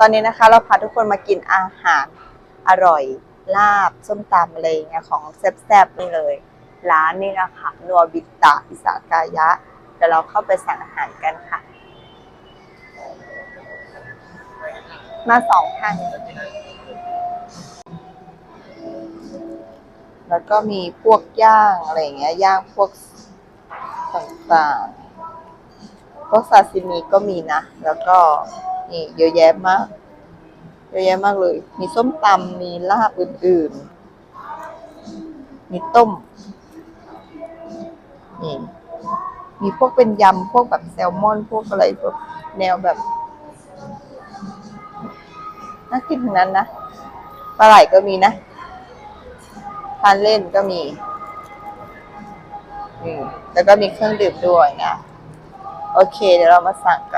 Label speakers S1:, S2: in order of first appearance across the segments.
S1: ตอนนี้นะคะเราพาทุกคนมากินอาหารอร่อย ลาบส้มตำอะไรอย่างเงี้ยของแซ่บๆนี่เลย ร้านนี่นะคะนัวบิตะอิสากายะเดี๋ยวเราเข้าไปสั่งอาหารกันค่ะ มาสองท่านแล้วก็มีพวกย่างอะไรอย่างเงี้ยย่างพวกต่างๆ พวกซาซิมิก็มีนะ แล้วก็ นี่เยอะแยะมาก เยอะแยะมากเลย มีส้มตำมีลาบอื่นๆ มีต้ม นี่ มีพวกเป็นยำพวกแบบแซลมอน พวกอะไรพวกแนวแบบน่ากินทั้งนั้นนะปลาไหลก็มีนะทานเล่นก็มีอืมแล้วก็มีเครื่องดื่มด้วยนะ โอเค เดี๋ยวเรามาสั่งกัน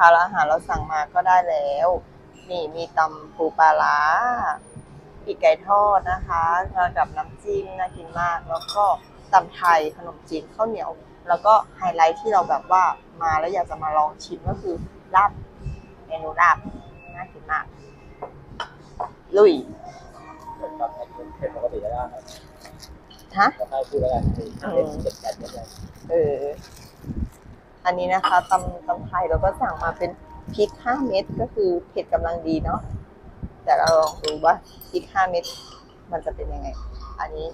S1: นี่นะคะแล้วอาหารเราสั่งมาก็ได้แล้ว นี่มีตำปูปลาร้าปีกไก่ทอดนะคะมากับน้ำจิ้มน่ากินมาก แล้วก็ตำไทยขนมจีนข้าวเหนียว แล้วก็ไฮไลท์ที่เราแบบว่ามาแล้วอยากจะมาลองชิมก็คือลาบเมนูลาบน่ากินมาก ลุย
S2: ครับเป็นปกติแล้วนะครับ
S1: ฮะ
S2: ก็ให้พูดแล้วกันเป็นเจ็ดแปดเม็ดเลย
S1: เออ อันนี้นะคะตำตำไทยเราก็สั่งมาเป็นพริกห้าเม็ดก็คือเผ็ดกำลังดีเนาะแต่เราลองดูว่าพริกห้าเม็ดมันจะเป็นยังไง อันนี้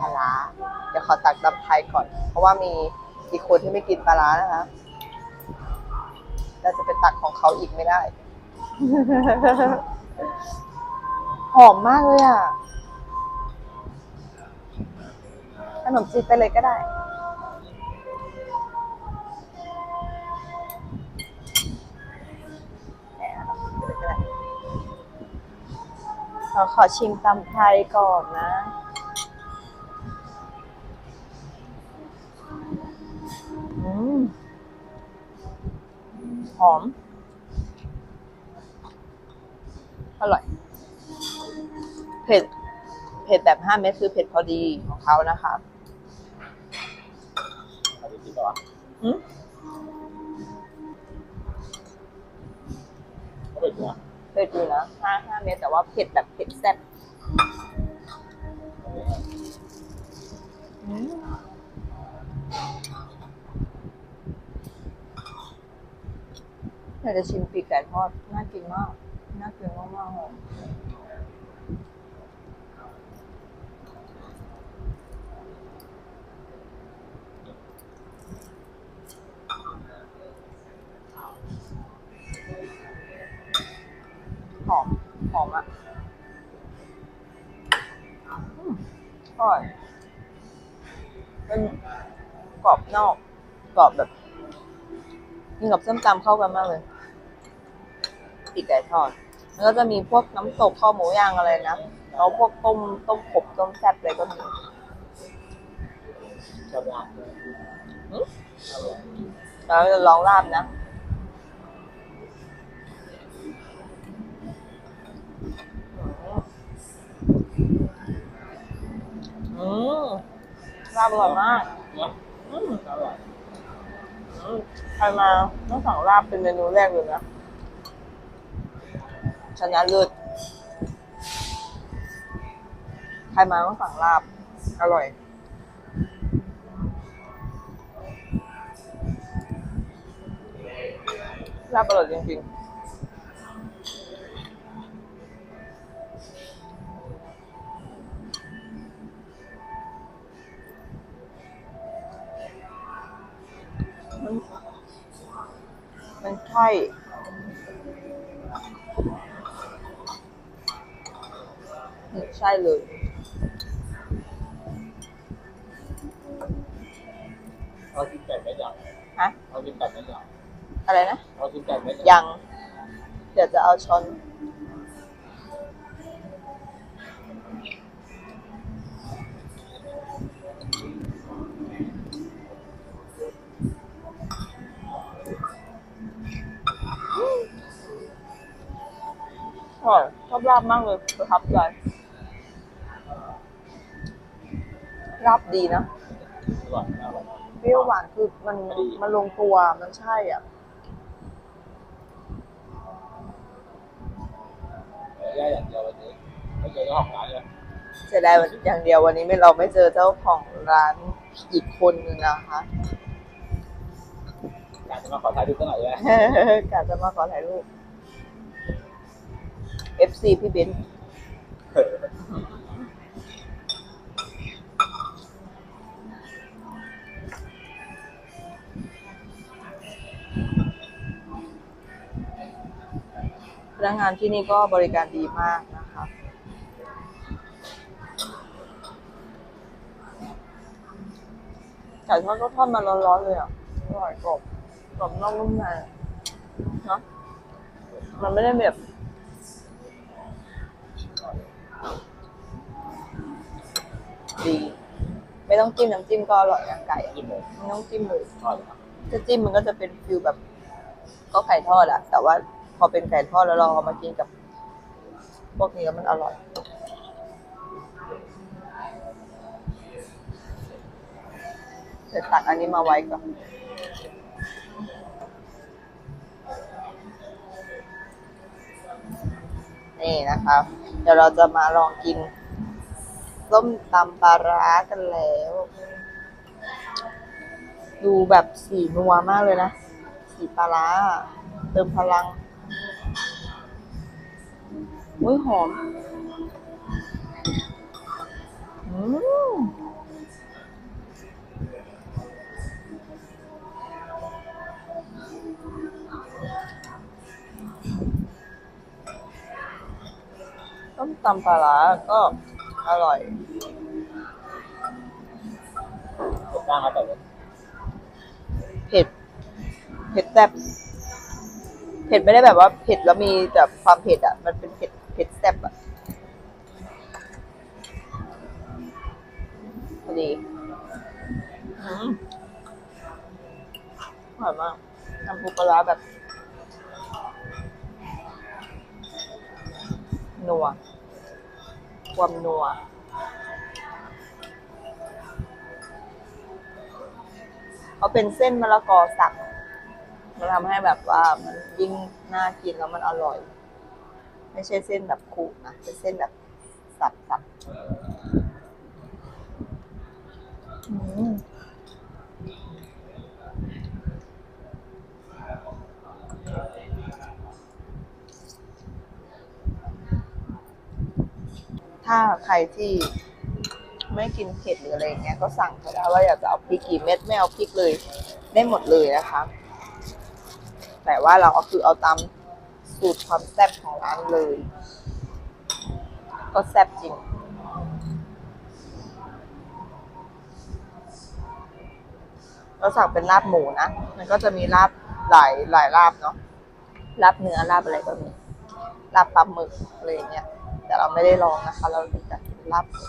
S1: ปลาร้าเดี๋ยวขอตักตำไทยก่อน เพราะว่ามีอีกคนที่ไม่กินปลาร้านะคะเราจะไปตักของเขาอีกไม่ได้ หอมมากเลยอะขนมจีบไปเลยก็ได้ เราขอชิมตำไทยก่อนนะ อืม หอม อร่อย เผ็ด เผ็ดแบบห้าเม็ดคือเผ็ดพอดีของเขานะคะ
S2: เอาดีๆก่อน
S1: อืม
S2: ก็เป็นหัว
S1: เผ็ดอยู่นะห้าห้าเม็ดแต่ว่าเผ็ดแบบเผ็ดแซ่บอืมอยากจะชิมปีกไก่ทอด น่ากินมาก น่ากินมากๆเลย อร่อยเป็นกรอบนอก กรอบแบบกินกับส้มตำเข้ากันมากเลยปีกไก่ทอดแล้วก็จะมีพวกน้ำตกข้าวหมูย่างอะไรนะแล้วพวกต้มต้มขบต้มแซ่บอะไรก็มี
S2: ชอบมาก
S1: อืมแล้วจะลองลาบนะ ลาบอร่อยมาก
S2: เนาะ
S1: อืม
S2: อร่อย
S1: อืมใครมาต้องสั่งลาบเป็นเมนูแรกเลยนะชนะเลิศใครมาต้องสั่งลาบ อร่อยลาบอร่อยจริงๆ ใช่มันใช่เลย
S2: เอากินแปดเม็ดยัง
S1: ฮะ
S2: เอากินแปดเม็ดยัง
S1: อะไรนะ
S2: เอาเขาชิมไก่เม็ด
S1: ยัง เดี๋ยวจะเอาช้อน ลาบมากเลยประทับใจลาบดีนะ
S2: อร่อยมากเลย
S1: เปรี้ยวหวานคือมันมันลงตัวมันใช่อะ
S2: แย่อย่างเดียววันนี้ไม่เจอเจ้าของร้านเลย
S1: เสียดายวันอย่างเดียววันนี้ไม่เราไม่เจอเจ้าของร้านอีกคนนึงนะคะ
S2: อยากจะมาขอถ่ายรูปสักหน่อยเลย
S1: กะจะมาขอถ่ายรูป FC พี่เบนซ์พนักงานที่นี่ก็บริการดีมากนะคะ ไก่ทอดก็ทอดมาร้อนๆเลยอะ อร่อยกรอบกรอบนอกนุ่มในเนาะมันไม่ได้แบบ ดี ไม่ต้องจิ้มน้ำจิ้มก็อร่อยนะไก่อะ
S2: ยี่โมง
S1: ไม่ต้องจิ้มเลย
S2: ทอดเลยครับ
S1: ถ้าจิ้มมันก็จะเป็นฟิลแบบ ก็ไก่ทอดอะแต่ว่าพอเป็นไก่ทอดแล้วเราเอามากินกับ พวกนี้แล้วมันอร่อย เดี๋ยวตักอันนี้มาไว้ก่อน นี่นะคะ เดี๋ยวเราจะมาลองกิน ส้มตำปลาร้ากันแล้ว ดูแบบสีนัวมากเลยนะ สีปลาร้า เติมพลังอุ้ยหอม อืมต้มตำปลาร้าก็อร่อย
S2: เผ็ดจ้างครับแต่ว่า
S1: เผ็ด เผ็ดแซ่บเผ็ดไม่ได้แบบว่าเผ็ดแล้วมีแบบความเผ็ดอะ มันเป็นเผ็ดเผ็ดแซ่บอะพอดีอืมอร่อยมากน้ำปูปลาร้าแบบนัวความนัว เขาเป็นเส้นมะละกอสับมันทำให้แบบว่ามันยิ่งน่ากินแล้วมันอร่อย ไม่ใช่เส้นแบบขูดนะเป็นเส้นแบบสับสับถ้าใครที่ ไม่กินเผ็ดหรืออะไรอย่างเงี้ยก็สั่งเขาได้ว่าอยากจะเอาพริกกี่เม็ดไม่เอาพริกเลยได้หมดเลยนะคะแต่ว่าเราเอาคือเอาตามสูตรความแซ่บของร้านเลย ก็แซ่บจริงเราสั่งเป็นลาบหมูนะ มันก็จะมีลาบหลายหลายลาบเนาะลาบเนื้อลาบอะไรก็มีลาบปลาหมึกอะไรอย่างเงี้ยแต่เราไม่ได้ลองนะคะ เราจะกินลาบหมู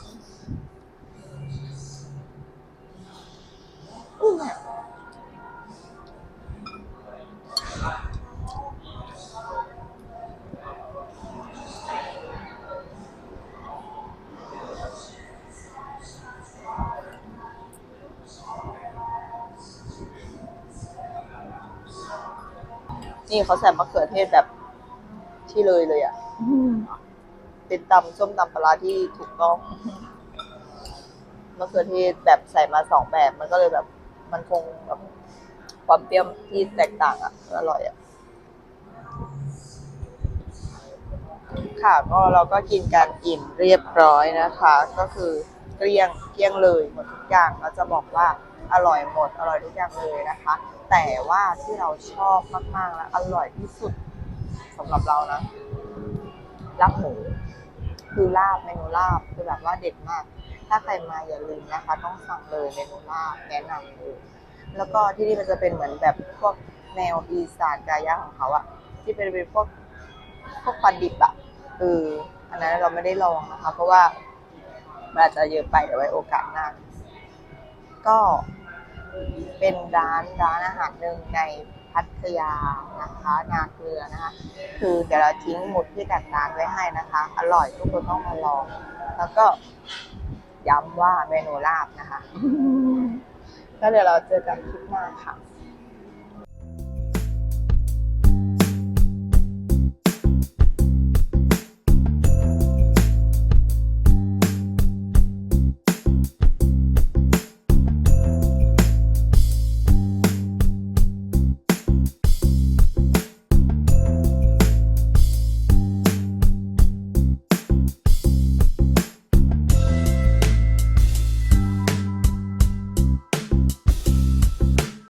S1: อื้อนี่เขาใส่มะเขือเทศแบบที่เลยเลยอะเป็นตำส้มตำปลาร้าที่ถูกต้องมะเขือเทศแบบใส่มาสองแบบมันก็เลยแบบ มันคงแบบความเปรี้ยวที่แตกต่างอะอร่อยอะค่ะก็เราก็กินกันอิ่มเรียบร้อยนะคะ ก็คือเกลี้ยงเกลี้ยงเลยหมดทุกอย่างเราจะบอกว่าอร่อยหมดอร่อยทุกอย่างเลยนะคะ แต่ว่าที่เราชอบมากๆและอร่อยที่สุดสำหรับเรานะลาบหมูคือลาบเมนูลาบคือแบบว่าเด็ดมาก ถ้าใครมาอย่าลืมนะคะ ต้องสั่งเลยเมนูลาบแนะนำเลยแล้วก็ที่นี่มันจะเป็นเหมือนแบบพวกแนวอีสานกายะของเขาอะที่เป็นเป็นพวกพวกปลาดิบอะเอออันนั้นเราไม่ได้ลองนะคะ เพราะว่ามันอาจจะเยอะไปเดี๋ยวไว้โอกาสหน้าก็เป็นร้านร้านอาหารหนึ่งในพัทยานะคะ นาเกลือนะคะ คือเดี๋ยวเราทิ้งหมุดที่แตกร้านไว้ให้นะคะ อร่อยทุกคนต้องมาลอง แล้วก็ ย้ำว่าเมนูลาบนะคะ แล้วเดี๋ยวเราเจอกันคลิปหน้าค่ะ